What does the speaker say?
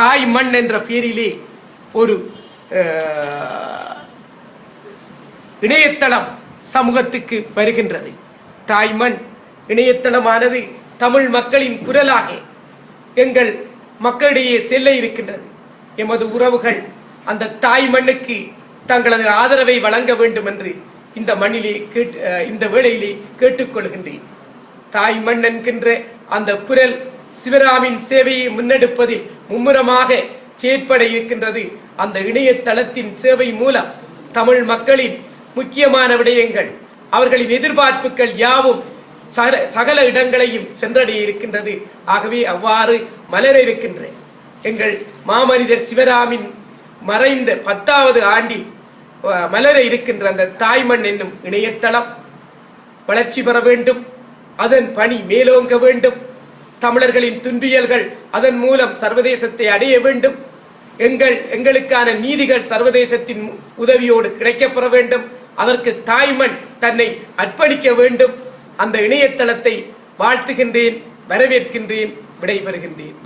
தாய் மண் என்ற பெயரிலே ஒரு இணையதளம் சமூகத்துக்கு வருகின்றது. தாய்மண் இணையதளமானது தமிழ் மக்களின் குரலாக எங்கள் மக்களிடையே செல்ல இருக்கின்றது. எமது உறவுகள் அந்த தாய் மண்ணுக்கு தங்களது ஆதரவை வழங்க வேண்டும் என்று இந்த மண்ணிலே கேட்டு இந்த வேளையிலே கேட்டுக்கொள்கின்றேன். தாய் மண் என்கின்ற அந்த குரல் சிவராமின் சேவையை முன்னெடுப்பதில் மும்முரமாக செயற்பட இருக்கின்றது. அந்த இணையதளத்தின் சேவை மூலம் தமிழ் மக்களின் முக்கியமான விடயங்கள் அவர்களின் எதிர்பார்ப்புகள் யாவும் சகல இடங்களையும் சென்றடைய இருக்கின்றது ஆகவே அவ்வாறு மலர இருக்கின்ற எங்கள் மாமனிதர் சிவராமின் மறைந்த பத்தாவது ஆண்டில் மலர இருக்கின்ற அந்த தாய்மண் என்னும் இணையதளம் வளர்ச்சி பெற வேண்டும். அதன் பணி மேலோங்க வேண்டும். தமிழர்களின் துன்பியல்கள் அதன் மூலம் சர்வதேசத்தை அடைய வேண்டும். எங்கள் எங்களுக்கான நீதிகள் சர்வதேசத்தின் உதவியோடு கிடைக்கப்பெற வேண்டும். அதற்கு தாய்மண் தன்னை அர்ப்பணிக்க வேண்டும். அந்த இணையதளத்தை வாழ்த்துகின்றேன் வரவேற்கின்றேன் விடைபெறுகின்றேன்.